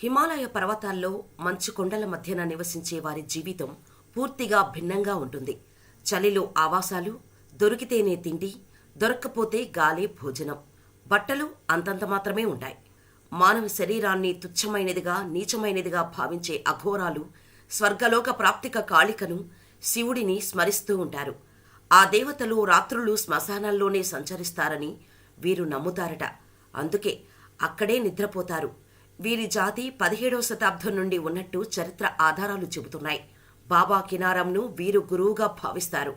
హిమాలయ పర్వతాల్లో మంచు కొండల మధ్యన నివసించే వారి జీవితం పూర్తిగా భిన్నంగా ఉంటుంది. చలిలో ఆవాసాలు దొరికితేనే తిండి దొరక్కపోతే గాలి భోజనం. బట్టలు అంతంత మాత్రమే ఉంటాయి. మానవ శరీరాన్ని తుచ్చమైనదిగా నీచమైనదిగా భావించే అఘోరాలు స్వర్గలోక ప్రాప్తిక కాళికను శివుడిని స్మరిస్తూ ఉంటారు. ఆ దేవతలు రాత్రులు శ్మశానాల్లోనే సంచరిస్తారని వీరు నమ్ముతారట. అందుకే అక్కడే నిద్రపోతారు. వీరి జాతి పదిహేడవ శతాబ్దం నుండి ఉన్నట్టు చరిత్ర ఆధారాలు చెబుతున్నాయి. బాబా కినారంను వీరు గురువుగా భావిస్తారు.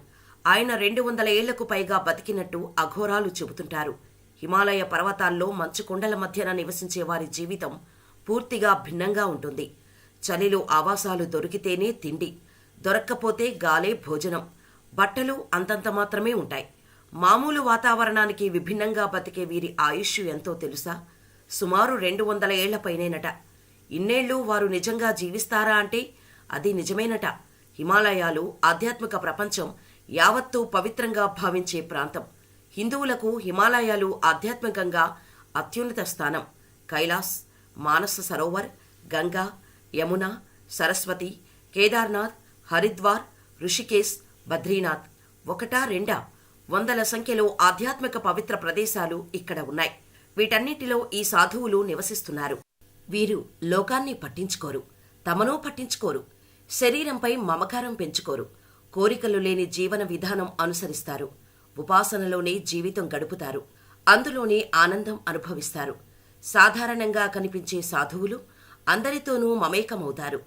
ఆయన రెండు వందల ఏళ్ళకు పైగా బతికినట్టు అఘోరాలు చెబుతుంటారు. హిమాలయ పర్వతాల్లో మంచు కొండల మధ్యన నివసించే వారి జీవితం పూర్తిగా భిన్నంగా ఉంటుంది. చలిలో ఆవాసాలు దొరికితేనే తిండి దొరక్కపోతే గాలే భోజనం బట్టలు అంతంత మాత్రమే ఉంటాయి. మామూలు వాతావరణానికి విభిన్నంగా బతికే వీరి ఆయుష్ ఎంతో తెలుసా? సుమారు రెండు వందల ఏళ్ళపైనేనట ఇన్నేళ్ళు వారు నిజంగా జీవిస్తారా అంటే అది నిజమేనట. హిమాలయాలు ఆధ్యాత్మిక ప్రపంచం యావత్తూ పవిత్రంగా భావించే ప్రాంతం. హిందువులకు హిమాలయాలు ఆధ్యాత్మికంగా అత్యున్నత స్థానం. కైలాస్ మానస సరోవర్ గంగా యమున సరస్వతి కేదార్నాథ్ హరిద్వార్ ఋషికేశ్ బద్రీనాథ్. ఒకటా రెండా? వందల సంఖ్యలో ఆధ్యాత్మిక పవిత్ర ప్రదేశాలు ఇక్కడ ఉన్నాయి. వీటన్నిటిలో ఈ సాధువులు నివసిస్తున్నారు. వీరు లోకాన్ని పట్టించుకోరు తమనూ పట్టించుకోరు శరీరంపై మమకారం పెంచుకోరు కోరికలు లేని జీవన విధానం అనుసరిస్తారు ఉపాసనలోనే జీవితం గడుపుతారు అందులోనే ఆనందం అనుభవిస్తారు. సాధారణంగా కనిపించే సాధువులు అందరితోనూ మమేకమవుతారు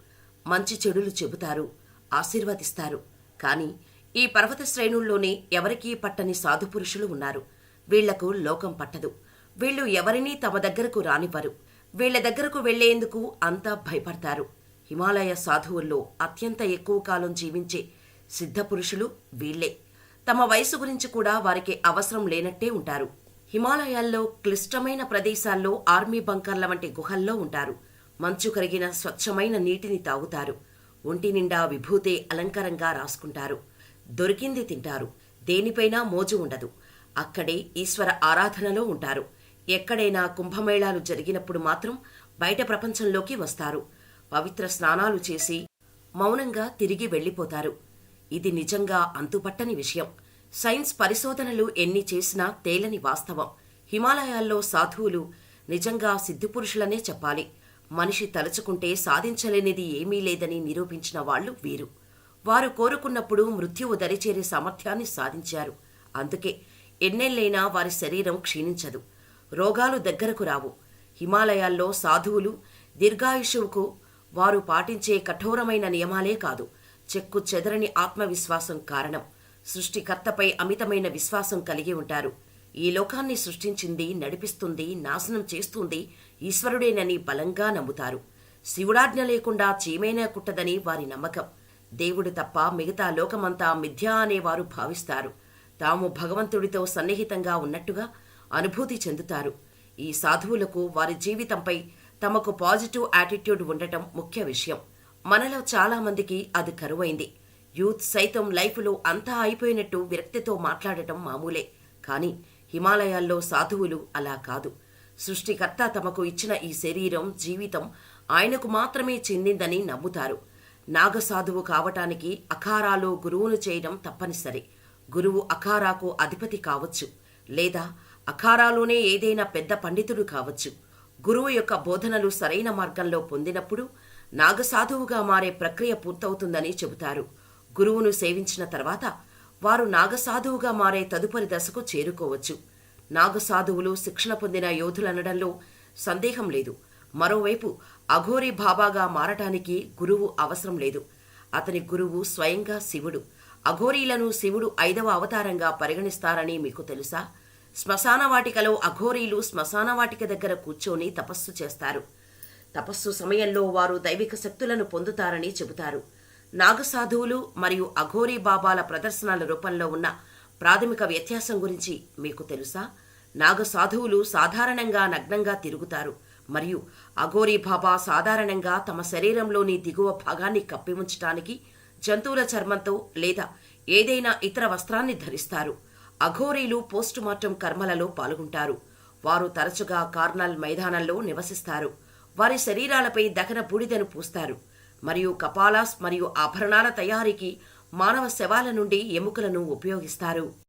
మంచి చెడులు చెబుతారు ఆశీర్వదిస్తారు. కాని ఈ పర్వత శ్రేణుల్లోనే ఎవరికీ పట్టని సాధు పురుషులు ఉన్నారు. వీళ్ళకు లోకం పట్టదు. వీళ్ళు ఎవరినీ తమ దగ్గరకు రానివ్వరు. వీళ్ళ దగ్గరకు వెళ్ళేందుకు అంతా భయపడతారు. హిమాలయ సాధువుల్లో అత్యంత ఎక్కువ కాలం జీవించే సిద్ధపురుషులు వీళ్ళే తమ వయసు గురించి కూడా వారికి అవసరం లేనట్టే ఉంటారు. హిమాలయాల్లో క్లిష్టమైన ప్రదేశాల్లో ఆర్మీ బంకర్ల వంటి గుహల్లో ఉంటారు. మంచు కరిగిన స్వచ్ఛమైన నీటిని తాగుతారు. ఒంటి నిండా విభూతే అలంకారంగా రాసుకుంటారు. దొరికింది తింటారు. దేనిపైనా మోజు ఉండదు. అక్కడే ఈశ్వర ఆరాధనలో ఉంటారు. ఎక్కడైనా కుంభమేళాలు జరిగినప్పుడు మాత్రం బయట ప్రపంచంలోకి వస్తారు. పవిత్ర స్నానాలు చేసి మౌనంగా తిరిగి వెళ్ళిపోతారు. ఇది నిజంగా అంతుపట్టని విషయం. సైన్స్ పరిశోధనలు ఎన్ని చేసినా తేలని వాస్తవం. హిమాలయాల్లో సాధువులు నిజంగా సిద్ధిపురుషులనే చెప్పాలి. మనిషి తలుచుకుంటే సాధించలేనిది ఏమీ లేదని నిరూపించిన వాళ్ళు వీరు. వారు కోరుకున్నప్పుడు మృత్యువు దరిచేరే సామర్థ్యాన్ని సాధించారు. అందుకే ఎన్నెళ్ళైనా వారి శరీరం క్షీణించదు. రోగాలు దగ్గరకు రావు. హిమాలయాల్లో సాధువులు దీర్ఘాయుషువుకు వారు పాటించే కఠోరమైన నియమాలే కాదు. చెక్కు చెదరని ఆత్మవిశ్వాసం కారణం. సృష్టికర్తపై అమితమైన విశ్వాసం కలిగి ఉంటారు. ఈ లోకాన్ని సృష్టించింది నడిపిస్తుంది నాశనం చేస్తుంది ఈశ్వరుడేనని బలంగా నమ్ముతారు. శివుడాజ్ఞ లేకుండా చీమైనా కుట్టదని వారి నమ్మకం. దేవుడు తప్ప మిగతా లోకమంతా మిథ్యా అనేవారు భావిస్తారు. తాము భగవంతుడితో సన్నిహితంగా ఉన్నట్టుగా అనుభూతి చెందుతారు. ఈ సాధువులకు వారి జీవితంపై తమకు పాజిటివ్ యాటిట్యూడ్ ఉండటం ముఖ్య విషయం. మనలో చాలా మందికి అది కరువైంది. యూత్ సైతం లైఫ్లో అంతా అయిపోయినట్టు విరక్తితో మాట్లాడటం మామూలే. కానీ హిమాలయాల్లో సాధువులు అలా కాదు. సృష్టికర్త తమకు ఇచ్చిన ఈ శరీరం జీవితం ఆయనకు మాత్రమే చెందిందని నమ్ముతారు. నాగసాధువు కావటానికి అఖారాలో గురువును చేయడం తప్పనిసరి. గురువు అఖారాకు అధిపతి కావచ్చు. లేదా అఖారాలోనే ఏదైనా పెద్ద పండితుడు కావచ్చు. గురువు యొక్క బోధనలు సరైన మార్గంలో పొందినప్పుడు నాగసాధువుగా మారే ప్రక్రియ పూర్తవుతుందని చెబుతారు. గురువును సేవించిన తర్వాత వారు నాగసాధువుగా మారే తదుపరి దశకు చేరుకోవచ్చు. నాగసాధువులు శిక్షణ పొందిన యోధులనడంలో సందేహం లేదు. మరోవైపు అఘోరి బాబాగా మారటానికి గురువు అవసరం లేదు. అతని గురువు స్వయంగా శివుడు. అఘోరీలను శివుడు ఐదవ అవతారంగా పరిగణిస్తారని మీకు తెలుసా? శ్మశాన వాటికలో అఘోరీలు శ్మశాన వాటిక దగ్గర కూర్చొని తపస్సు చేస్తారు. తపస్సు సమయంలో వారు దైవిక శక్తులను పొందుతారని చెబుతారు. నాగసాధువులు మరియు అఘోరీ బాబాల ప్రదర్శనల రూపంలో ఉన్న ప్రాథమిక వ్యత్యాసం గురించి మీకు తెలుసా? నాగసాధువులు సాధారణంగా నగ్నంగా తిరుగుతారు మరియు అఘోరీ బాబా సాధారణంగా తమ శరీరంలోని దిగువ భాగాన్ని కప్పి ఉంచటానికి జంతువుల చర్మంతో లేదా ఏదైనా ఇతర వస్త్రాన్ని ధరిస్తారు. అఘోరీలు పోస్టుమార్టం కర్మలలో పాల్గొంటారు. వారు తరచుగా కార్నల్ మైదానంలో నివసిస్తారు. వారి శరీరాలపై దహన బూడిదను పూస్తారు. మరియు కపాలాస్ మరియు ఆభరణాల తయారీకి మానవ శవాల నుండి ఎముకలను ఉపయోగిస్తారు.